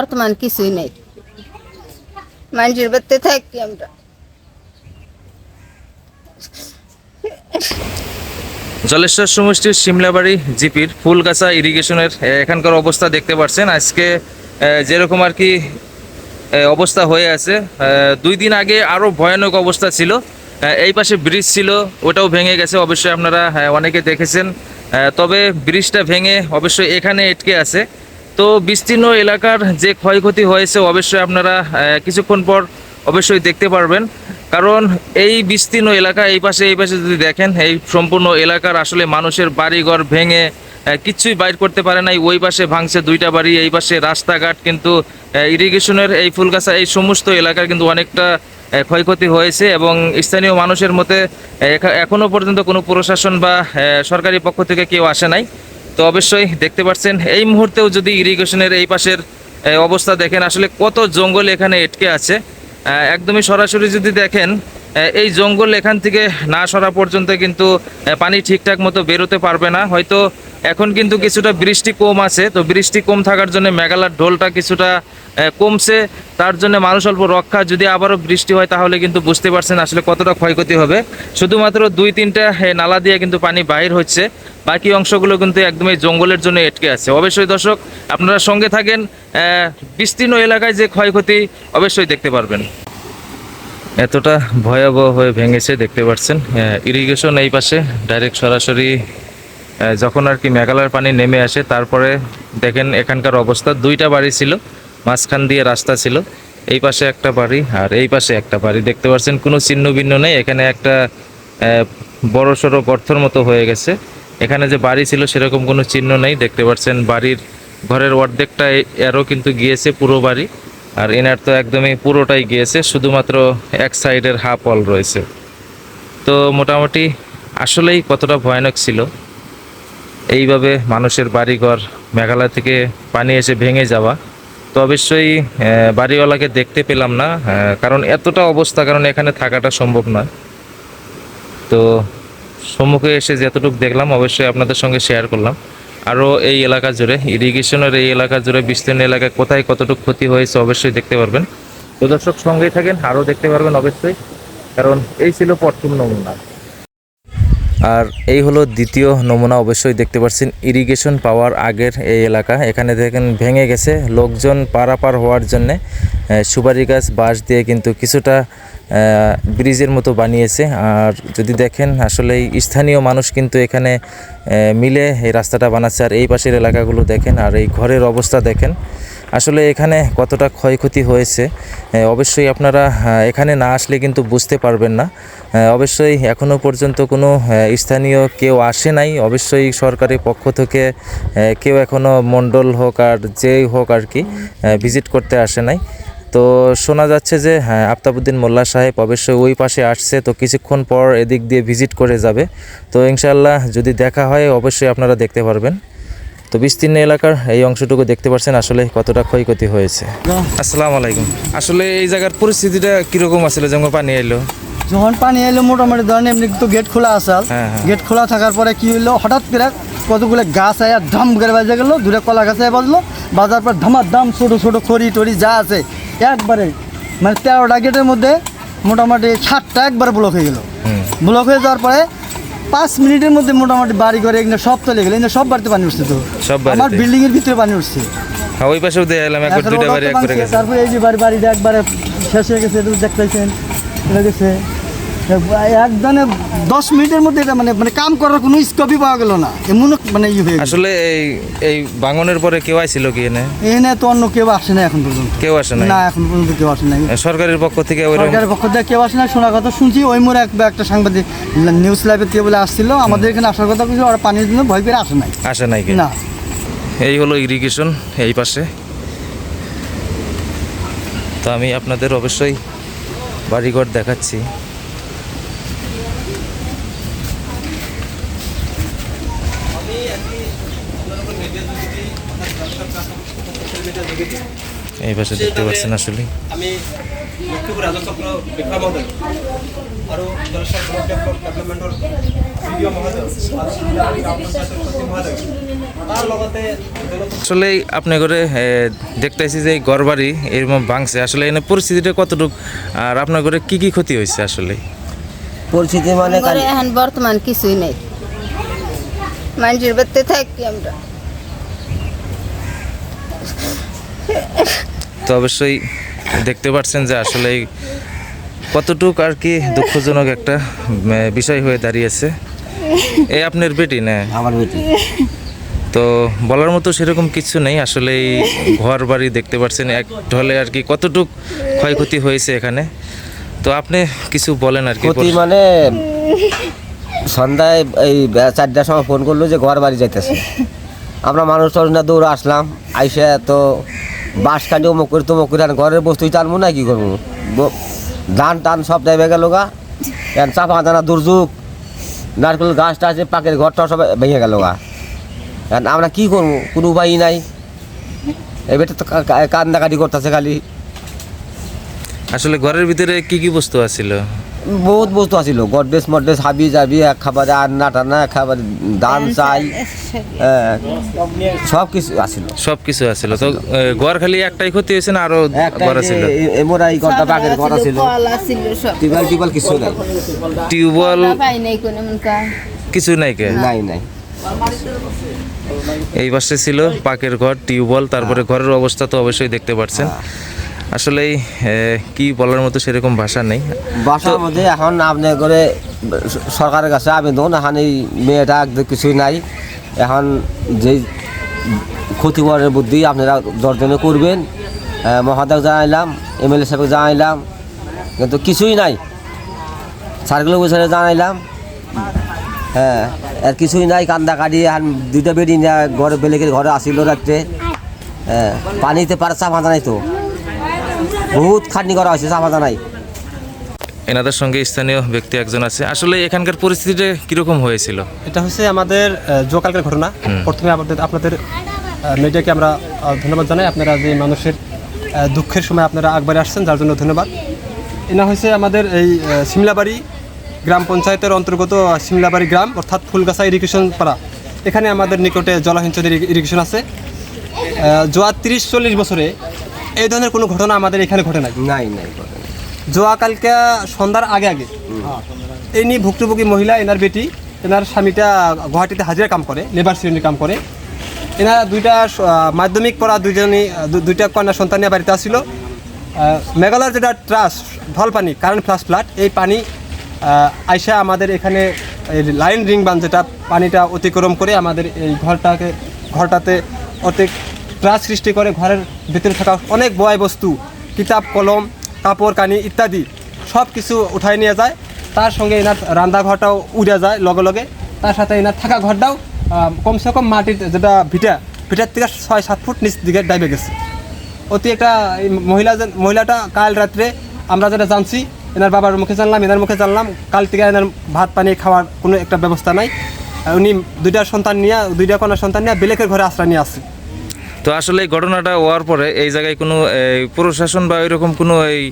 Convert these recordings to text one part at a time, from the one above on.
বর্তমান কিছুই নেই। মানুষের বাড়িতে থাকি আমরা। জলেশ্বর সমষ্টির সিমলাবাড়ি জিপির ফুলগাছা ইরিগেশনের এখানকার অবস্থা দেখতে পাচ্ছেন আজকে যেরকম আর কি অবস্থা হয়ে আছে। দুই দিন আগে আরও ভয়ানক অবস্থা ছিল। এই পাশে ব্রিজ ছিল, ওটাও ভেঙে গেছে, অবশ্যই আপনারা অনেকে দেখেছেন। তবে ব্রিজটা ভেঙে অবশ্যই এখানে এটকে আছে। তো বিস্তীর্ণ এলাকার যে ক্ষয়ক্ষতি হয়েছে অবশ্যই আপনারা কিছুক্ষণ পর অবশ্যই দেখতে পারবেন। কারণ এই বিস্তীর্ণ এলাকা এই পাশে এই পাশে যদি দেখেন এই সম্পূর্ণ এলাকার আসলে মানুষের বাড়িঘর ভেঙে আহ, কিচ্ছুই বাইর করতে পারে নাই। ওই পাশে ভাঙছে দুইটা বাড়ি এই পাশে রাস্তাঘাট কিন্তু ইরিগেশনের এই ফুলগাছা এই সমস্ত এলাকার কিন্তু অনেকটা ক্ষয়ক্ষতি হয়েছে এবং স্থানীয় মানুষের মতে আহ, এখা- এখনও পর্যন্ত কোনো প্রশাসন বা সরকারি পক্ষ থেকে কেউ আসে নাই। তো অবশ্যই দেখতে পাচ্ছেন, এই মুহূর্তেও যদি ইরিগেশনের এই পাশের অবস্থা দেখেন, আসলে কত জঙ্গল এখানে এটকে আছে। একদমই সরাসরি যদি দেখেন এই জঙ্গল এখান থেকে না সরা পর্যন্ত কিন্তু পানি ঠিকঠাক মতো বেরোতে পারবে না। হয়তো এখন কিন্তু কিছুটা বৃষ্টি কম আছে, তো বৃষ্টি কম থাকার জন্য মেঘালার ঢোলটা কিছুটা কমছে। তার জন্য মানুষ অল্প রক্ষা, যদি আবারও বৃষ্টি হয় তাহলে কিন্তু বুঝতে পারছেন আসলে কতটা ক্ষয়ক্ষতি হবে। শুধুমাত্র দুই তিনটা নালা দিয়ে কিন্তু পানি বাহির হচ্ছে। বাকি অংশগুলো কিন্তু একদমই জঙ্গলের জন্য এটকে আছে। অবশ্যই দর্শক, আপনারা সঙ্গে থাকেন বিস্তীর্ণ এলাকায় যে ক্ষয়ক্ষতি, অবশ্যই দেখতে পারবেন। এতটা ভয়াবহ হয়ে ভেঙেছে, দেখতে পাচ্ছেন ইরিগেশন এই পাশে ডাইরেক্ট সরাসরি যখন আর কি মেঘালয়ের পানি নেমে আসে, তারপরে দেখেন এখানকার অবস্থা। দুইটা বাড়ি ছিল, মাঝখান দিয়ে রাস্তা ছিল, এই পাশে একটা বাড়ি আর এই পাশে একটা বাড়ি। দেখতে পাচ্ছেন, কোনো চিহ্ন ভিন্ন নেই। এখানে একটা বড় সড়ো গর্থর মতো হয়ে গেছে। এখানে যে বাড়ি ছিল, সেরকম কোনো চিহ্ন নেই। দেখতে পাচ্ছেন, বাড়ির ঘরের অর্ধেকটা এরও কিন্তু গিয়েছে, পুরো বাড়ি। আর এনার তো একদমই পুরোটাই গিয়েছে, শুধুমাত্র এক সাইডের হাফ অল রয়েছে। তো মোটামুটি আসলেই কতটা ভয়ানক ছিল। এইভাবে মানুষের বাড়িঘর মেঘালয় থেকে পানি এসে ভেঙে যাওয়া। তো অবশ্যই বাড়িওয়ালাকে দেখতে পেলাম না কারণ এতটা অবস্থা, কারণ এখানে থাকাটা সম্ভব নয়। তো সম্মুখে এসে যতটুকু দেখলাম, অবশ্যই আপনাদের সঙ্গে শেয়ার করলাম। আরও এই এলাকা জুড়ে ইরিগেশনের এই এলাকা জুড়ে, বিস্তীর্ণ এলাকায় কোথায় কতটুকু ক্ষতি হয়েছে অবশ্যই দেখতে পারবেন। তো দর্শক সঙ্গেই থাকেন, আরও দেখতে পারবেন অবশ্যই, কারণ এই ছিল প্রথম নমুনা। আর এই হলো দ্বিতীয় নমুনা, অবশ্যই দেখতে পাচ্ছেন ইরিগেশন পাওয়ার আগের এই এলাকা, এখানে দেখেন ভেঙে গেছে। লোকজন পারাপার হওয়ার জন্যে সুপারি গাছ, বাঁশ দিয়ে কিন্তু কিছুটা ব্রিজের মতো বানিয়েছে। আর যদি দেখেন আসলে স্থানীয় মানুষ কিন্তু এখানে মিলে এই রাস্তাটা বানাচ্ছে। আর এই পাশের এলাকাগুলো দেখেন, আর এই ঘরের অবস্থা দেখেন। আসলে এখানে কতটা ক্ষয়ক্ষতি হয়েছে অবশ্যই আপনারা এখানে না আসলে কিন্তু বুঝতে পারবেন না। অবশ্যই এখনও পর্যন্ত কোনো স্থানীয় কেউ আসে নাই। অবশ্যই সরকারের পক্ষ থেকে কেউ এখনও মণ্ডল হোক আর যেই হোক আর কি ভিজিট করতে আসে নাই। তো শোনা যাচ্ছে যে হ্যাঁ আফতাবুদ্দিন মোল্লা সাহেব অবশ্যই ওই পাশে আসছে, তো কিছুক্ষণ পর এদিক দিয়ে ভিজিট করে যাবে। তো ইনশাল্লাহ যদি দেখা হয়, অবশ্যই আপনারা দেখতে পারবেন। তো বিস্তীর্ণ এলাকার এই অংশটুকু দেখতে পাচ্ছেন আসলে কতটা ক্ষয়ক্ষতি হয়েছে। আসসালামু আলাইকুম আসলে এই জায়গার পরিস্থিতিটা কীরকম আছিল যখন পানি এলো। যখন পানি এলো মোটামুটি ধরেন এমনি তো গেট খোলা আছে। হ্যাঁ, হ্যাঁ। গেট খোলা থাকার পরে কি হইল হঠাৎ করে কতগুলো গাছ আয়া ধাম করে বাজে গেলো দূরে কলা গাছে বাজলো বাজার পর ধামার দাম ছোটো ছোটো খড়ি টড়ি যা আছে একবারে মানে তেরোটা গেটের মধ্যে মোটামুটি সাতটা একবার ব্লক হয়ে গেলো। ব্লক হয়ে যাওয়ার পরে পাঁচ মিনিটের মধ্যে মোটামুটি বাড়ি ঘরে এখানে সব চলে গেলে। এখানে সব বাড়িতে পানি উঠছে তো। সব আমার বিল্ডিং এর ভিতরে পানি উঠছে। হ্যাঁ ওই পাশেও এলাম একবার দুইটা বাড়ি তো একবারে গেছে। তারপরে এই যে বাড়ি বাড়িটা একবারে শেষ হয়ে গেছে দেখতেছেন গেছে। একজনে দশ মিনিটের মধ্যে এটা মানে মানে কাম করার কোনো স্কোপই পাওয়া গেল না। এমন মানে ইয়ে হয়ে আসলে এই এই ভাঙনের পরে কেউ আইছিল কি এনে? এনে তো অন্য কেউ আসে না এখন পর্যন্ত। কেউ আসে নাই? না এখন পর্যন্ত কেউ আসে নাই। সরকারের পক্ষ থেকে ওই সরকারের পক্ষ থেকে কেউ আসে না শোনার কথা শুনছি। ওই মোড়ে এক একটা সাংবাদিক নিউজ লাইভের থেকে বলে আসছিল। আমাদের এখানে আসার কথা বলছিল। ওরা পানির জন্য ভয় পেয়ে আসে নাই। আসে নাই কি না। এই হলো ইরিগেশন এই পাশে। তো আমি আপনাদের অবশ্যই বাড়িঘর দেখাচ্ছি। এই পাশে দেখতে পাচ্ছেন আসলে। আমি লক্ষ্মীপুৰ ৰাজচক্ৰ বিক্ৰম মহোদয় আৰু ডেভেলপমেণ্টৰ আসলে আপনি করে দেখতেছি যে ঘর বাড়ি এরকম ভাঙছে। আসলে এনে পরিস্থিতিটা কতটুকু? আর আপনার ঘরে কি কি ক্ষতি হয়েছে আসলে? পরিস্থিতি মানে এখন বর্তমান কিছুই নেই। মানুষের বাড়িতে থাকি আমরা। তো অবশ্যই দেখতে পাচ্ছেন যে আসলে কতটুক আর কি দুঃখজনক একটা বিষয় হয়ে দাঁড়িয়েছে। এই আপনার বেটি না? আমার বেটি। তো বলার মতো সেরকম কিছু নেই আসলে এই ঘর বাড়ি দেখতে পাচ্ছেন এক ঢলে আর কি কতটুক ক্ষয়ক্ষতি হয়েছে এখানে। তো আপনি কিছু বলেন আর কি ক্ষতি মানে সন্ধ্যায় এই চারটার সময় ফোন করল যে ঘর বাড়ি যাইতেছে। আমরা মানুষ না দৌড়ে আসলাম আইসা তো বাস কাটি অমুক করে তমুক করে ঘরের বস্তুই টানবো না কি করব? ধান টান সব দেবে গেল গা। চাপা দানা দুর্যোগ, নারকেল গাছটা আছে পাকের ঘরটা সব ভেঙে গেল গা। আমরা কি করব? কোনো উপায়ই নাই। এবারে তো কান্দাকাটি করতেছে খালি। আসলে ঘরের ভিতরে কি কি বস্তু আছিল? বহুত বস্তু আছিল। গডরেজ মডরেজ হাবি যাবি এক খাবারে আন্না টান্না এক খাবারে ধান চাল হ্যাঁ, সব কিছু আছিল। সব কিছু আছিল। তো ঘর খালি একটাই ক্ষতি হয়েছে না আরও ঘর আছিল? এমরা এই ঘরটা পাকের ঘর আছিল টিউবওয়েল টিউবওয়েল কিছু নাই। টিউবওয়েল আমরা পাই নাই কোনো কা কিছু নাই কে? নাই নাই। এই পাশে ছিল পাকের ঘর টিউবওয়েল তারপরে ঘরের অবস্থা তো অবশ্যই দেখতে পাচ্ছেন আসলে কি বলার মতো সেরকম ভাষা নেই। ভাষার মধ্যে এখন আপনি করে সরকারের কাছে আবেদন এখন এই মেয়েটা একদম কিছুই নাই। এখন যে ক্ষতিকরের বুদ্ধি আপনারা জর্জনে করবেন মহাদেব জানাইলাম এমএলএ সাহেবকে জানাইলাম কিন্তু কিছুই নাই। সার্কেল অফিসারে জানাইলাম হ্যাঁ আর কিছুই নাই কান্দা কাটি এখন দুইটা বেডি নিয়ে ঘরে বেলেগের ঘরে আসিল রাত্রে হ্যাঁ পানিতে পারে চাপা নাই তো। বহুত খাটনি করা হয়েছে চাপা জানাই। এনাদের সঙ্গে স্থানীয় ব্যক্তি একজন আছে। আসলে এখানকার পরিস্থিতিটা কীরকম হয়েছিল? এটা হচ্ছে আমাদের জোকালকের ঘটনা। প্রথমে আমাদের আপনাদের মিডিয়াকে আমরা ধন্যবাদ জানাই। আপনারা যে মানুষের দুঃখের সময় আপনারা আগবারে আসছেন যার জন্য ধন্যবাদ। এনা হয়েছে আমাদের এই সিমলাবাড়ি গ্রাম পঞ্চায়েতের অন্তর্গত সিমলাবাড়ি গ্রাম অর্থাৎ ফুলগাছা ইরিগেশন পাড়া। এখানে আমাদের নিকটে জলসিঞ্চনের ইরিগেশন আছে। জোয়া তিরিশ চল্লিশ বছরে এই ধরনের কোনো ঘটনা আমাদের এখানে ঘটে নাই। নাই নাই জোয়া কালকে সন্ধ্যার আগে আগে ইনি ভুক্তভোগী মহিলা এনার বেটি এনার স্বামীটা গুয়াহাটিতে হাজিরা কাম করে লেবার শ্রেণির কাম করে এনারা দুইটা মাধ্যমিক পড়া দুইজনই দু- দুইটা কন্যা সন্তান নিয়ে বাড়িতে আসছিল মেঘালয়ের যেটা ট্রাস্ট ঢল পানি কারেন্ট ফ্লাশ ফ্লাট এই পানি আইসা আমাদের এখানে লাইন রিং বান যেটা পানিটা অতিক্রম করে আমাদের এই ঘরটাকে ঘরটাতে অতি ত্রাস সৃষ্টি করে ঘরের ভিতরে থাকা অনেক বয় বস্তু, কিতাব, কলম, কাপড়, কানি ইত্যাদি সব কিছু উঠাই নিয়ে যায়। তার সঙ্গে এনার রান্নাঘরটাও উড়ে যায় লগে লগে। তার সাথে এনার থাকা ঘরটাও কমসে কম মাটির যেটা ভিটা, ভিটার থেকে ছয় সাত ফুট নিচ দিকে ডাইবে গেছে। অতি একটা মহিলা মহিলাটা কাল রাত্রে আমরা যেটা জানছি, এনার বাবার মুখে জানলাম, এনার মুখে জানলাম, কাল থেকে এনার ভাত, পানি খাওয়ার কোনো একটা ব্যবস্থা নাই। উনি দুইটা সন্তান নিয়ে, দুইটা কন্যা সন্তান নিয়ে বেলেকের ঘরে আশ্রয় নিয়ে আসছে। তো আসলে এই ঘটনাটা হওয়ার পরে এই জায়গায় কোনো এই, প্রশাসন বা এরকম কোনো এই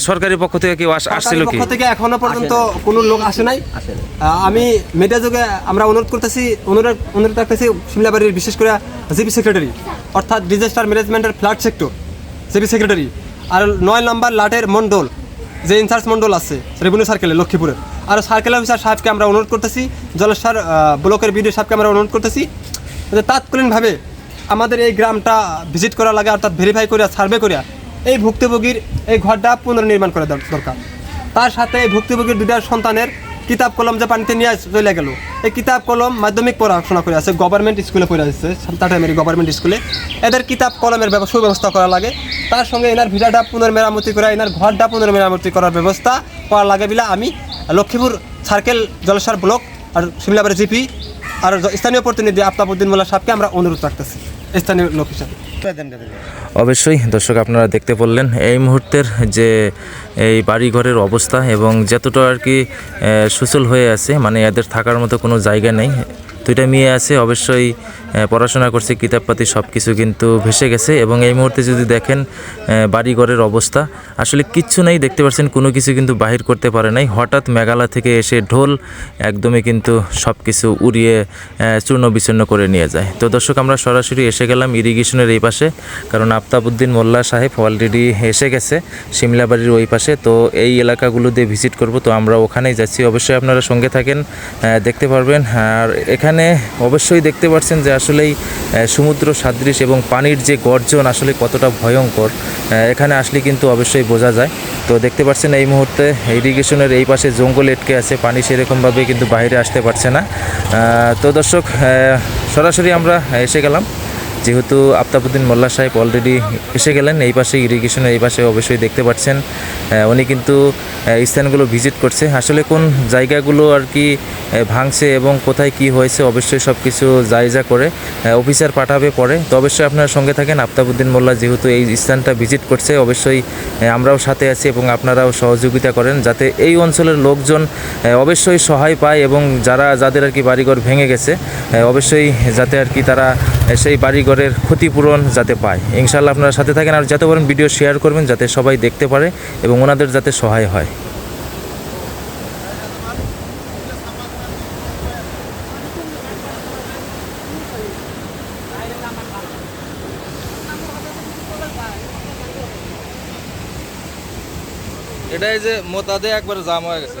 সরকারি পক্ষ থেকে কেউ আস- আসছিল সরকারি কি? পক্ষ থেকে এখনও পর্যন্ত কোনো লোক আসে নাই। আমি মিডিয়া যুগে আমরা অনুরোধ করতেছি অনুরোধ অনুরোধ রাখতেছি সিমলাবাড়ির বিশেষ করে জিপি সেক্রেটারি অর্থাৎ ডিজাস্টার ম্যানেজমেন্টের ফ্লাড সেক্টর জিপি সেক্রেটারি আর নয় নম্বর লাটের মন্ডল যে ইনচার্জ মন্ডল আছে রেভিনিউ সার্কেলে লক্ষ্মীপুরের। আর সার্কেল অফিসার সাহেবকে আমরা অনুরোধ করতেছি জলেশ্বর ব্লকের বিডিও সাহেবকে আমরা অনুরোধ করতেছি যে তাৎকালীনভাবে আমাদের এই গ্রামটা ভিজিট করা লাগে, অর্থাৎ ভেরিফাই করিয়া সার্ভে করিয়া, এই ভুক্তভোগীর এই ঘরটা পুনর্নির্মাণ করা দর- দরকার। তার সাথে এই ভুক্তভোগীর দুইটা সন্তানের কিতাব কলম যে পানিতে নিয়ে চলে গেল। এই কিতাব কলম মাধ্যমিক পড়াশোনা করে আছে গভর্নমেন্ট স্কুলে পড়ে আসছে টাটামেরি গভর্নমেন্ট স্কুলে এদের কিতাব কলমের ব্যব- সুব্যবস্থা করা লাগে। তার সঙ্গে এনার ভিটাটা পুনর্মেরামতি করা, এনার ঘরটা পুনর্মেরামতি করার ব্যবস্থা করা লাগে বলে আমি লক্ষ্মীপুর সার্কেল জলসার ব্লক আর সিমলাবাড়ি জিপি আর স্থানীয় প্রতিনিধি আফতাবুদ্দিন মোল্লা সাহেবকে আমরা অনুরোধ রাখতেছি। স্থানীয় লোক হিসাবে অবশ্যই, দর্শক আপনারা দেখতে বললেন, এই মুহূর্তের যে, এই বাড়িঘরের অবস্থা এবং যতটা আর কি সুচল হয়ে আছে মানে এদের থাকার মতো কোনো জায়গা নেই। দুইটা মেয়ে আছে, অবশ্যই পড়াশোনা করছে, কিতাবপাতি সব কিছু কিন্তু ভেসে গেছে এবং এই মুহূর্তে যদি দেখেন বাড়ি বাড়িঘরের অবস্থা আসলে কিচ্ছু নেই, দেখতে পাচ্ছেন কোনো কিছু কিন্তু বাহির করতে পারে নাই। হঠাৎ মেঘালয় থেকে এসে ঢোল একদমই কিন্তু সব কিছু উড়িয়ে চূর্ণ বিচূর্ণ করে নিয়ে যায়। তো দর্শক, আমরা সরাসরি এসে গেলাম ইরিগেশনের এই পাশে, কারণ আফতাবুদ্দিন মোল্লা সাহেব অলরেডি এসে গেছে সিমলাবাড়ির ওই পাশে। তো এই এলাকাগুলো দিয়ে ভিজিট করব, তো আমরা ওখানেই যাচ্ছি। অবশ্যই আপনারা সঙ্গে থাকেন দেখতে পারবেন। আর এখানে অবশ্যই দেখতে পাচ্ছেন যে আসলেই সমুদ্র সাদৃশ এবং পানির যে গর্জন আসলে কতটা ভয়ঙ্কর। এখানে আসলে কিন্তু অবশ্যই বোঝা যায়। তো দেখতে পাচ্ছেন এই মুহূর্তে ইরিগেশনের এই পাশে জঙ্গল এটকে আছে, পানি সেরকমভাবে কিন্তু বাইরে আসতে পারছে না। তো দর্শক সরাসরি আমরা এসে গেলাম। যেহেতু আফতাবুদ্দিন মোল্লা সাহেব অলরেডি এসে গেলেন, এই পাশে ইরিগেশনের এই পাশে অবশ্যই দেখতে পাচ্ছেন। উনি কিন্তু স্থানগুলো ভিজিট করছে। আসলে কোন জায়গাগুলো আর কি ভাঙছে এবং কোথায় কি হয়েছে অবশ্যই সব কিছু জায়জা করে অফিসার পাঠাবে পরে। তো অবশ্যই আপনার সঙ্গে থাকেন, আফতাবুদ্দিন মোল্লা যেহেতু এই স্থানটা ভিজিট করছে, অবশ্যই আমরাও সাথে আছি এবং আপনারাও সহযোগিতা করেন যাতে এই অঞ্চলের লোকজন অবশ্যই সহায় পায় এবং যারা, যাদের আর কি বাড়িঘর ভেঙে গেছে অবশ্যই যাতে আর কি তারা সেই সেই বাড়িঘরের ক্ষতিপূরণ যাতে পায়। ইনশাল্লাহ আপনারা সাথে থাকেন আর যাতে পারেন ভিডিও শেয়ার করবেন যাতে সবাই দেখতে পারে এবং ওনাদের যাতে সহায় হয়। এটাই যে মোতাদে একবার জাম হয়ে গেছে।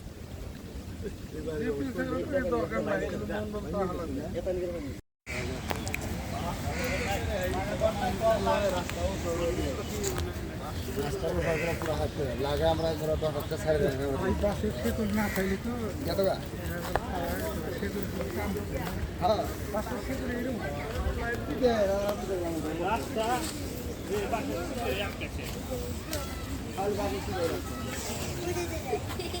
মোবাইল না গাড়ি আলো না ও ভাই ও ভাই গাড়ি আলো না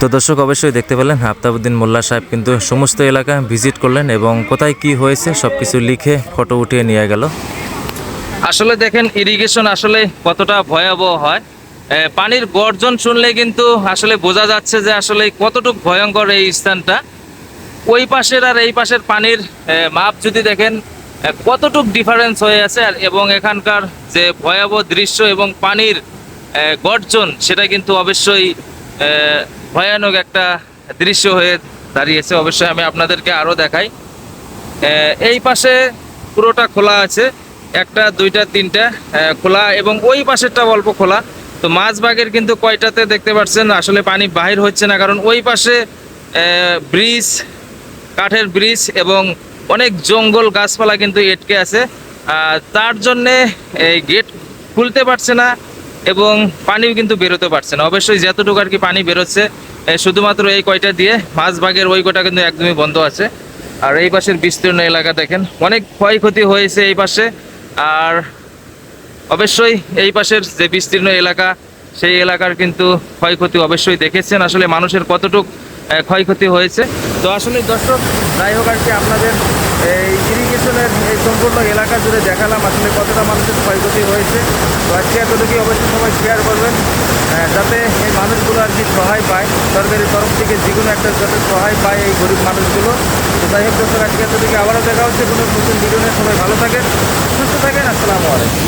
তো দর্শক, অবশ্যই দেখতে পেলেন আফতাবুদ্দিন মোল্লা সাহেব কিন্তু সমস্ত এলাকা ভিজিট করলেন এবং কোথায় কি হয়েছে সব কিছু লিখে ফটো উঠিয়ে নিয়ে গেল। আসলে দেখেন ইরিগেশন আসলে কতটা ভয়াবহ হয়। পানির গর্জন শুনলে কিন্তু আসলে বোঝা যাচ্ছে যে আসলে কতটুকু ভয়ঙ্কর এই স্থানটা। ওই পাশের আর এই পাশের পানির মাপ যদি দেখেন কতটুক ডিফারেন্স হয়ে আছে আর এবং এখানকার যে ভয়াবহ দৃশ্য এবং পানির গর্জন, সেটা কিন্তু অবশ্যই ভয়ানক একটা দৃশ্য হয়ে দাঁড়িয়েছে। অবশ্যই আমি আপনাদেরকে আরও দেখাই। এই পাশে পুরোটা খোলা আছে। একটা, দুইটা, তিনটা খোলা এবং ওই পাশেরটা অল্প খোলা। তো মাছবাগের কিন্তু কয়টাতে দেখতে পাচ্ছেন? আসলে পানি বাহির হচ্ছে না, কারণ ওই পাশে ব্রিজ, কাঠের ব্রিজ এবং অনেক জঙ্গল গাছপালা কিন্তু এটকে আছে। তার জন্যে এই গেট খুলতে পারছে না এবং পানিও কিন্তু বেরোতে পারছে না। অবশ্যই যতটুকু আর কি পানি বেরোচ্ছে শুধুমাত্র এই কয়টা দিয়ে মাছবাগের ওই কয়টা কিন্তু একদমই বন্ধ আছে। আর এই পাশের বিস্তীর্ণ এলাকা দেখেন, অনেক ক্ষয়ক্ষতি হয়েছে এই পাশে। আর অবশ্যই এই পাশের যে বিস্তীর্ণ এলাকা, সেই এলাকার কিন্তু ক্ষয়ক্ষতি অবশ্যই দেখেছেন। আসলে মানুষের কতটুক ক্ষয়ক্ষতি হয়েছে। তো আসলে দর্শক, যাই হোক আর কি, আপনাদের এই ইরিগেশনের এই সম্পূর্ণ এলাকা জুড়ে দেখালাম আসলে কতটা মানুষের ক্ষয়ক্ষতি হয়েছে। তো আজকে এতটুকুই অবশ্যই সবাই শেয়ার করবেন যাতে এই মানুষগুলো আর কি সহায় পায়। সরকারের তরফ থেকে যে কোনো একটা যাতে সহায় পায় এই গরিব মানুষগুলো। তো যাই হোক দর্শক, আজকে এতটুকু। আবারও দেখা হচ্ছে কোনো নতুন ভিডিও নিয়ে। সবাই ভালো থাকেন, সুস্থ থাকেন। আসসালামু আলাইকুম।